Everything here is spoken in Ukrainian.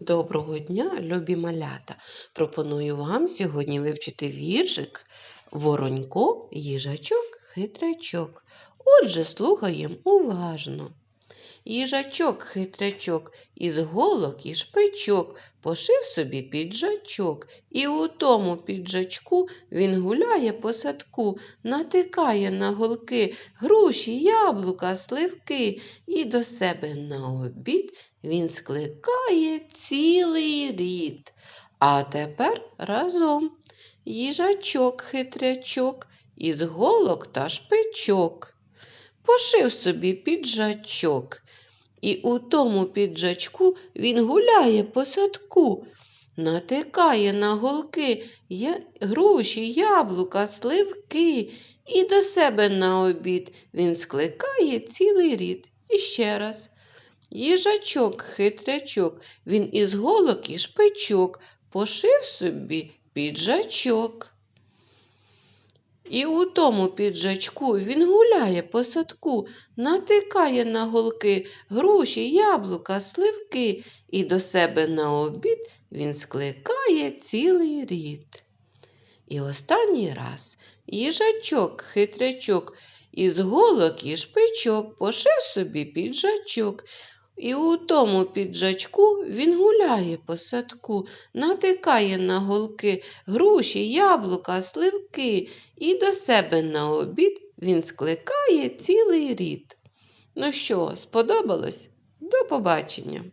Доброго дня, любі малята! Пропоную вам сьогодні вивчити віршик Воронько, їжачок, хитрячок. Отже, слухаємо уважно. Їжачок, хитрячок, із голок і шпичок пошив собі піджачок, і у тому піджачку він гуляє по садку, натикає на голки груші, яблука, сливки, і до себе на обід він скликає цілий рід. А тепер разом їжачок, хитрячок, із голок та шпичок. Пошив собі піджачок, і у тому піджачку він гуляє по садку, натикає на голки груші, яблука, сливки, і до себе на обід він скликає цілий рід. І ще раз. Їжачок, хитрячок, він із голок і шпичок пошив собі піджачок. І у тому піджачку він гуляє по садку, натикає на голки груші, яблука, сливки, і до себе на обід він скликає цілий рід. І останній раз їжачок, хитрячок, із голок і шпичок пошив собі піджачок. І у тому піджачку він гуляє по садку, натикає на голки груші, яблука, сливки, і до себе на обід він скликає цілий рід. Ну що, сподобалось? До побачення!